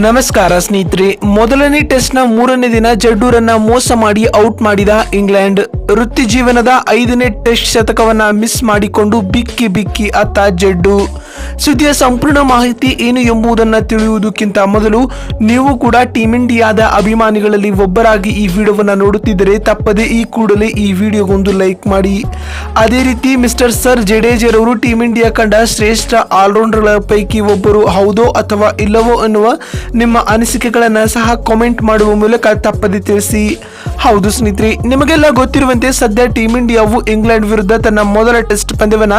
ನಮಸ್ಕಾರ ಸ್ನೇಹಿತರೆ ಮೊದಲನೇ ಟೆಸ್ಟ್ನ ಮೂರನೇ ದಿನ ಜಡ್ಡೂರನ್ನ ಮೋಸ ಮಾಡಿ ಔಟ್ ಮಾಡಿದ ಇಂಗ್ಲೆಂಡ್. ವೃತ್ತಿ ಜೀವನದ ಐದನೇ ಟೆಸ್ಟ್ ಶತಕವನ್ನ ಮಿಸ್ ಮಾಡಿಕೊಂಡು ಬಿಕ್ಕಿ ಬಿಕ್ಕಿ ಅತ್ತ ಜಡ್ಡು. ಸುದ್ದಿಯ ಸಂಪೂರ್ಣ ಮಾಹಿತಿ ಏನು ಎಂಬುದನ್ನು ತಿಳಿಯುವುದಕ್ಕಿಂತ ಮೊದಲು ನೀವು ಕೂಡ ಟೀಮ್ ಇಂಡಿಯಾದ ಅಭಿಮಾನಿಗಳಲ್ಲಿ ಒಬ್ಬರಾಗಿ ಈ ವಿಡಿಯೋವನ್ನು ನೋಡುತ್ತಿದ್ದರೆ ತಪ್ಪದೆ ಈ ಕೂಡಲೇ ಈ ವಿಡಿಯೋಗೊಂದು ಲೈಕ್ ಮಾಡಿ. ಅದೇ ರೀತಿ ಮಿಸ್ಟರ್ ಸರ್ ಜಡೇಜರವರು ಟೀಮ್ ಇಂಡಿಯಾ ಕಂಡ ಶ್ರೇಷ್ಠ ಆಲ್ರೌಂಡರ್ಗಳ ಪೈಕಿ ಒಬ್ಬರು ಹೌದೋ ಅಥವಾ ಇಲ್ಲವೋ ಎನ್ನುವ ನಿಮ್ಮ ಅನಿಸಿಕೆಗಳನ್ನು ಸಹ ಕಾಮೆಂಟ್ ಮಾಡುವ ಮೂಲಕ ತಪ್ಪದೆ ತಿಳಿಸಿ. ಹೌದು ಸ್ನೇಹಿತರೆ, ನಿಮಗೆಲ್ಲ ಗೊತ್ತಿರುವಂತೆ ಸದ್ಯ ಟೀಮ್ ಇಂಡಿಯಾವು ಇಂಗ್ಲೆಂಡ್ ವಿರುದ್ಧ ತನ್ನ ಮೊದಲ ಟೆಸ್ಟ್ ಪಂದ್ಯವನ್ನ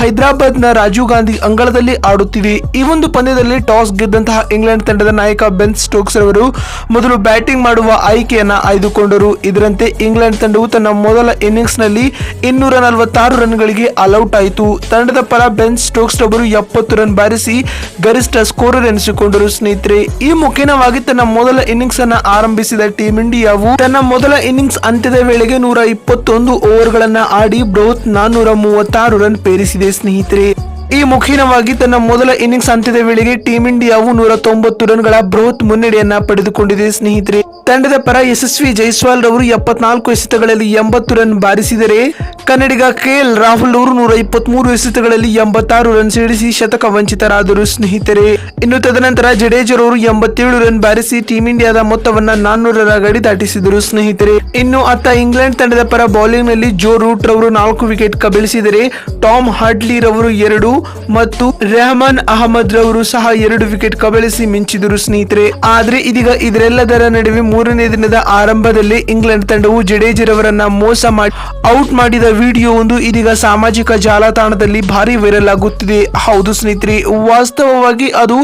ಹೈದರಾಬಾದ್ನ ರಾಜೀವ್ ಗಾಂಧಿ ಅಂಗಳದಲ್ಲಿ ಆಡುತ್ತಿದೆ. ಈ ಒಂದು ಪಂದ್ಯದಲ್ಲಿ ಟಾಸ್ ಗೆದ್ದಂತಹ ಇಂಗ್ಲೆಂಡ್ ತಂಡದ ನಾಯಕ ಬೆನ್ ಸ್ಟೋಕ್ಸ್ ಅವರು ಮೊದಲು ಬ್ಯಾಟಿಂಗ್ ಮಾಡುವ ಆಯ್ಕೆಯನ್ನ ಆಯ್ದುಕೊಂಡರು. ಇದರಂತೆ ಇಂಗ್ಲೆಂಡ್ ತಂಡವು ತನ್ನ ಮೊದಲ ಇನ್ನಿಂಗ್ಸ್ನಲ್ಲಿ ಇನ್ನೂರ ನಲವತ್ತಾರು ರನ್ಗಳಿಗೆ ಆಲ್ಔಟ್ ಆಯಿತು. ತಂಡದ ಪರ ಬೆನ್ ಸ್ಟೋಕ್ಸ್ ಅವರು ಎಪ್ಪತ್ತು ರನ್ ಬಾರಿಸಿ ಗರಿಷ್ಠ ಸ್ಕೋರರ್ ಎನಿಸಿಕೊಂಡರು ಸ್ನೇಹಿತರೆ, ಈ ಮುಖೇನವಾಗಿ ತನ್ನ ಮೊದಲ ಇನ್ನಿಂಗ್ಸ್ ಅನ್ನ ಆರಂಭಿಸಿದ ಟೀಮ್ ಇಂಡಿಯಾವು ತನ್ನ ಮೊದಲ ಇನ್ನಿಂಗ್ಸ್ ಅಂತ್ಯದ ವೇಳೆಗೆ ನೂರ ಇಪ್ಪತ್ತೊಂದು ಓವರ್ಗಳನ್ನ ಆಡಿ ಬೃಹತ್ ನಾನ್ನೂರ ಮೂವತ್ತಾರು ರನ್ ಪೇರಿಸಿದೆ ಸ್ನೇಹಿತರೆ. ಈ ಮುಖೀನವಾಗಿ ತನ್ನ ಮೊದಲ ಇನ್ನಿಂಗ್ಸ್ ಅಂತ್ಯದ ವೇಳೆಗೆ ಟೀಂ ಇಂಡಿಯಾವು ನೂರ ತೊಂಬತ್ತು ರನ್ಗಳ ಬೃಹತ್ ಮುನ್ನಡೆಯನ್ನ ಪಡೆದುಕೊಂಡಿದೆ, ಸ್ನೇಹಿತರೆ. ತಂಡದ ಪರ ಯಶಸ್ವಿ ಜೈಸ್ವಾಲ್ ರವರು ಎಪ್ಪತ್ನಾಲ್ಕು ಎಸೆತಗಳಲ್ಲಿ ಎಂಬತ್ತು ರನ್ ಬಾರಿಸಿದರೆ, ಕನ್ನಡಿಗ ಕೆಎಲ್ ರಾಹುಲ್ ಅವರು ನೂರ ಇಪ್ಪತ್ಮೂರು ಎಸೆತಗಳಲ್ಲಿ ಎಂಬತ್ತಾರು ರನ್ ಸಿಡಿಸಿ ಶತಕ ವಂಚಿತರಾದರು, ಸ್ನೇಹಿತರೆ. ಇನ್ನು ತದನಂತರ ಜಡೇಜರವರು ಎಂಬತ್ತೇಳು ರನ್ ಬಾರಿಸಿ ಟೀಂ ಇಂಡಿಯಾದ ಮೊತ್ತವನ್ನ ನಾನ್ನೂರರ ಗಡಿ ದಾಟಿಸಿದರು, ಸ್ನೇಹಿತರೆ. ಇನ್ನು ಅತ್ತ ಇಂಗ್ಲೆಂಡ್ ತಂಡದ ಪರ ಬೌಲಿಂಗ್ನಲ್ಲಿ ಜೋ ರೂಟ್ ರವರು ನಾಲ್ಕು ವಿಕೆಟ್ ಕಬಳಿಸಿದರೆ, ಟಾಮ್ ಹಾಡ್ಲಿ ರವರು ಎರಡು ಮತ್ತು ರೆಹಮಾನ್ ಅಹಮದ್ ರವರು ಸಹ ಎರಡು ವಿಕೆಟ್ ಕಬಳಿಸಿ ಮಿಂಚಿದರು ಸ್ನೇಹಿತರೆ. ಆದ್ರೆ ಇದೀಗ ಇದರೆಲ್ಲದರ ನಡುವೆ ಮೂರನೇ ದಿನದ ಆರಂಭದಲ್ಲಿ ಇಂಗ್ಲೆಂಡ್ ತಂಡವು ಜಡೇಜರವರನ್ನ ಮೋಸ ಮಾಡಿ, ಔಟ್ ಮಾಡಿದ ವಿಡಿಯೋ ಒಂದು ಇದೀಗ ಸಾಮಾಜಿಕ ಜಾಲತಾಣದಲ್ಲಿ ಭಾರಿ ವೈರಲ್ ಆಗುತ್ತಿದೆ. ಹೌದು ಸ್ನೇಹಿತರೆ, ವಾಸ್ತವವಾಗಿ ಅದು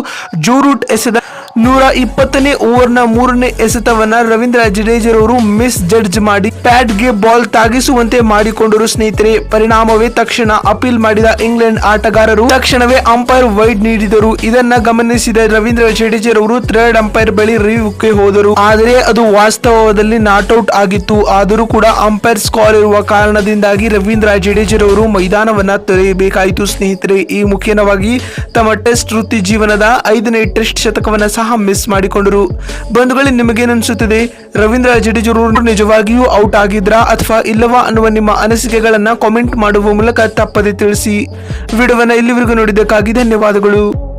ಜೋರೂಟ್ ಎಸೆದ ನೂರ ಇಪ್ಪತ್ತನೇ ಓವರ್ನ ಮೂರನೇ ಎಸೆತವನ್ನ ರವೀಂದ್ರ ಜಡೇಜರವರು ಮಿಸ್ ಜಡ್ಜ್ ಮಾಡಿ ಪ್ಯಾಡ್ಗೆ ಬಾಲ್ ತಾಗಿಸುವಂತೆ ಮಾಡಿಕೊಂಡರು ಸ್ನೇಹಿತರೆ. ಪರಿಣಾಮವೇ ತಕ್ಷಣ ಅಪೀಲ್ ಮಾಡಿದ ಇಂಗ್ಲೆಂಡ್ ಆಟಗಾರರು ತಕ್ಷಣವೇ ಅಂಪೈರ್ ವೈಡ್ ನೀಡಿದರು. ಇದನ್ನ ಗಮನಿಸಿದ ರವೀಂದ್ರ ಜಡೇಜರವರು ಥರ್ಡ್ ಅಂಪೈರ್ ಬಳಿ ರಿವ್ಯೂಕ್ಕೆ ಹೋದರು. ಆದರೆ ಅದು ವಾಸ್ತವದಲ್ಲಿ ನಾಟ್ಔಟ್ ಆಗಿತ್ತು. ಆದರೂ ಕೂಡ ಅಂಪೈರ್ ಸ್ಕೋರ್ ಇರುವ ಕಾರಣದಿಂದಾಗಿ ರವೀಂದ್ರ ಜಡೇಜರವರು ಮೈದಾನವನ್ನ ತೊರೆಯಬೇಕಾಯಿತು ಸ್ನೇಹಿತರೆ. ಈ ಮುಖ್ಯನವಾಗಿ ತಮ್ಮ ಟೆಸ್ಟ್ ವೃತ್ತಿ ಜೀವನದ ಐದನೇ ಟೆಸ್ಟ್ ಶತಕವನ್ನ ಸಹ ಮಿಸ್ ಮಾಡಿಕೊಂಡರು. ಬಂಧುಗಳೇ ನಿಮಗೆ ಅನಿಸುತ್ತದೆ? ರವೀಂದ್ರ ಜಡೇಜರವರು ನಿಜವಾಗಿಯೂ ಔಟ್ ಆಗಿದ್ರಾ ಅಥವಾ ಇಲ್ಲವಾ ಅನ್ನುವ ನಿಮ್ಮ ಅನಿಸಿಕೆಗಳನ್ನ ಕಾಮೆಂಟ್ ಮಾಡುವ ಮೂಲಕ ತಪ್ಪದೆ ತಿಳಿಸಿ. ವಿಡಿಯೋವನ್ನ ಇಲ್ಲಿವರೆಗೂ ನೋಡಿದ್ದಕ್ಕಾಗಿ ಧನ್ಯವಾದಗಳು.